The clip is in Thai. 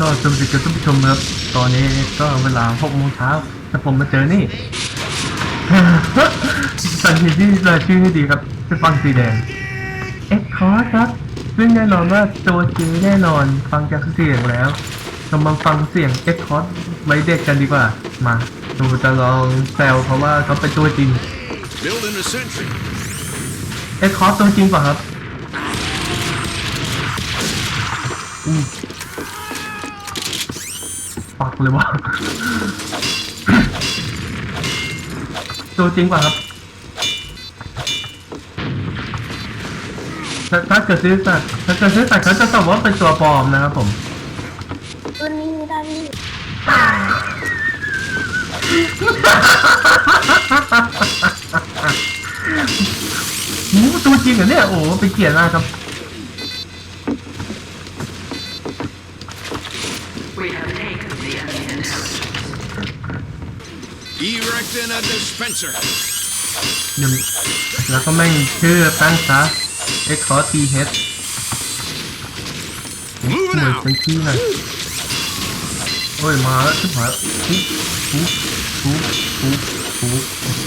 ก็สวัสดีกับท่านผู้ชมครับตอนนี้ก็เวลาหกโมงเช้าแต่ผมมาเจอนี่สังเกตที่รายชื่อให้ดีครับ จะฟังสีแดงเอ็กคอร์ครับ ซึ่งแน่นอนว่าตัวจริงแน่นอนฟังจากเสียงแล้วเรามาฟังเสียงเอ็กคอร์ไว้เด็กกันดีกว่า มาดูจะลองแซวเพราะว่าเขาเป็นตัวจริง Building a sentry. เอ็กคอร์ตัวจริงป่ะครับอืม ปักเลยว่ะตัวจริงป่ะครับ ถ้าถ้าเกิดซื้อสัตว์ถ้าเกิดซื้อสัตว์เขาจะตอบว่าเป็นตัวปลอมนะครับผม ตัวนี้ไม่ได้พี่หูตัวจริงเหรอเนี่ย โอ้โหเป็นเกียรติมากครับ We have taken Erecting a dispenser. เดี๋ยวแล้วก็แม่งชื่อตั้งซะเอ็กคอร์ทีเฮด Moving เหมือน out. เป็นที่หน่อยโอ้ยมาแล้วชิบหายปุ๊บปุ๊บปุ๊บปุ๊บปุ๊บโอเค